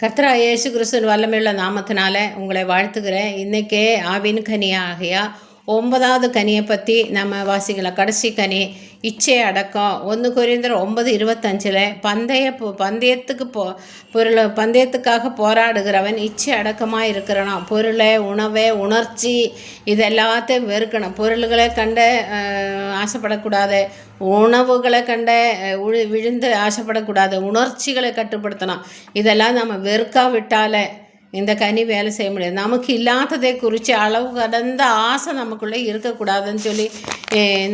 கர்த்தரா இயேசு கிறிஸ்துவின் வல்லமையுள்ள நாமத்தினால உங்களை வாழ்த்துக்கிறேன் இன்றைக்கே ஆவின் கனியாகையா ஒன்பதாவது கனியை பற்றி நம்ம வாசிக்கலாம் கடைசி கனி இச்சை அடக்கம் ஒன்று குறைந்தர் ஒன்பது இருபத்தஞ்சில் பந்தய பந்தயத்துக்கு போ பொருள் பந்தயத்துக்காக போராடுகிறவன் இச்சை அடக்கமாக இருக்கிறனா. பொருளை உணவை உணர்ச்சி இது எல்லாத்தையும் வெறுக்கணும். பொருள்களை கண்ட ஆசைப்படக்கூடாது. உணவுகளை கண்ட விழுந்து ஆசைப்படக்கூடாது. உணர்ச்சிகளை கட்டுப்படுத்தணும். இதெல்லாம் நம்ம வெறுக்காவிட்டாலே இந்த கனி வேலை செய்ய முடியாது. நமக்கு இல்லாததை குறித்து அளவு கடந்த ஆசை நமக்குள்ளே இருக்கக்கூடாதுன்னு சொல்லி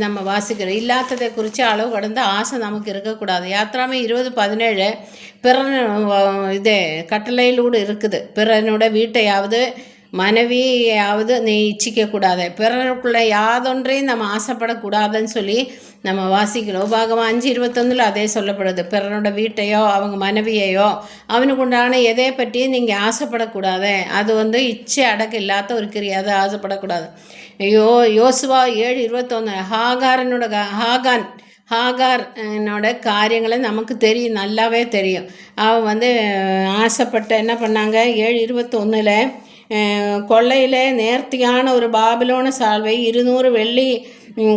நம்ம வாசிக்கிறோம். இல்லாததை குறித்து அளவு கடந்த ஆசை நமக்கு இருக்கக்கூடாது. யாத்திராமை இருபது பதினேழு பிறன் இது கட்டளையிலூடு இருக்குது. பிறனோட வீட்டையாவது மனைவியாவது நீ இச்சிக்கக்கூடாது பிறருக்குள்ளே யாதொன்றையும் நம்ம ஆசைப்படக்கூடாதுன்னு சொல்லி நம்ம வாசிக்கிறோம். பாகமாக அஞ்சு இருபத்தொன்னில் அதே சொல்லப்படுது. பிறனோட வீட்டையோ அவங்க மனைவியையோ அவனுக்கு உண்டான எதை பற்றியும் நீங்கள் ஆசைப்படக்கூடாது. அது வந்து இச்சை அடக்க இல்லாத ஒரு கிரியாத ஆசைப்படக்கூடாது. யோ யோசுவா ஏழு இருபத்தொன்று ஹாகாரனோட ஹாகான் ஹாகார் என்னோட காரியங்களை நமக்கு தெரியும். நல்லாவே தெரியும். அவன் வந்து ஆசைப்பட்டு என்ன பண்ணாங்க? ஏழு இருபத்தொன்னில் கொள்ளையில் நேர்த்தியான ஒரு பாபிலோன சால்வை இருநூறு வெள்ளி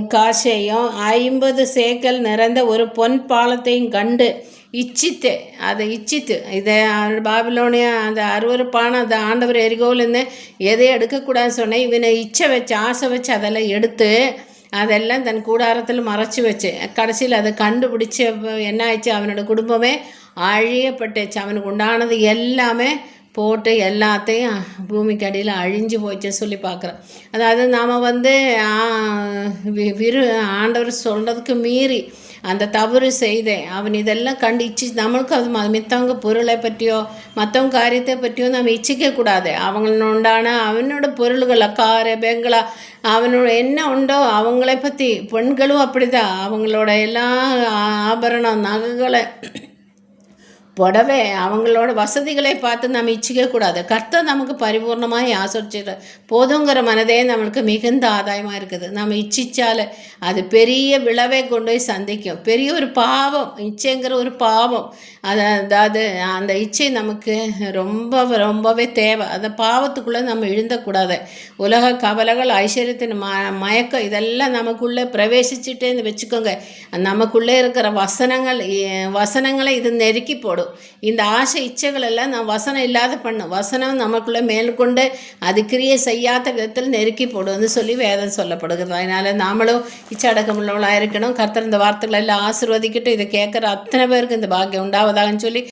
காசையும் ஐம்பது சேக்கல் நிறைந்த ஒரு பொன் பாலத்தையும் கண்டு இச்சித்து அதை இச்சித்து இதை பாபிலோனியா அந்த அருவறுப்பான அந்த ஆண்டவர் எரிகோலேருந்து எதையும் எடுக்கக்கூடாதுன்னு சொன்னேன் இவனை இச்சை வச்சு ஆசை வச்சு அதெல்லாம் எடுத்து அதெல்லாம் தன் கூடாரத்தில் மறைச்சி வச்சு கடைசியில் அதை கண்டுபிடிச்சி என்ன ஆயிடுச்சு அவனோட குடும்பமே அழியப்பட்டுச்சு அவனுக்கு உண்டானது எல்லாமே போட்டு எல்லாத்தையும் பூமிக்கு அடியில் அழிஞ்சு போச்சு சொல்லி பார்க்குறோம். அதாவது நாம் வந்து விரு ஆண்டவர் சொல்கிறதுக்கு மீறி அந்த தவறு செய்தேன். அவன் இதெல்லாம் கண்டிச்சு நம்மளுக்கு அது மித்தவங்க பொருளை பற்றியோ மற்றவங்க காரியத்தை பற்றியோ நம்ம இச்சிக்கக்கூடாது அவங்களுண்டான அவனோட பொருள்களை காரு பெங்களா அவனோட என்ன உண்டோ அவங்கள பற்றி பெண்களும் அப்படி தான் அவங்களோட எல்லா ஆபரணம் நகைகளை புடவை அவங்களோட வசதிகளை பார்த்து நம்ம இச்சிக்கக்கூடாது கர்த்தர் நமக்கு பரிபூர்ணமாக ஆசோச்சிட போதுங்கிற மனதே நம்மளுக்கு மிகுந்த ஆதாயமாக இருக்குது. நம்ம இச்சிச்சால அது பெரிய விளைவை கொண்டு போய் சந்திக்கும். பெரிய ஒரு பாவம் இச்சைங்கிற ஒரு பாவம். அதை அதாவது அந்த இச்சை நமக்கு ரொம்ப ரொம்பவே தேவை. அந்த பாவத்துக்குள்ளே நம்ம எழுந்தக்கூடாது. உலக கவலைகள் ஐஸ்வர்யத்தின் ம மயக்கம் இதெல்லாம் நமக்குள்ளே பிரவேசிச்சுட்டே வச்சுக்கோங்க. நமக்குள்ளே இருக்கிற வசனங்கள் வசனங்களை இது நெருக்கி போடும். இந்த ஆசை இச்சைகளெல்லாம் நான் வசனம் இல்லாத பண்ணும் வசனம் நமக்குள்ளே மேற்கொண்டு அது கிரியை செய்யாத விதத்தில் நெருக்கி போடுன்னு சொல்லி வேதம் சொல்லப்படுகிறது. அதனால் நாமளும் இச்சடக்கம் உள்ளவளாக இருக்கணும். கர்த்தர் இந்த வார்த்தைகள் எல்லாம் ஆசிர்வதிக்கிட்டு இதை கேட்குற அத்தனை பேருக்கு இந்த பாக்கியம் உண்டாவதாகன்னு சொல்லி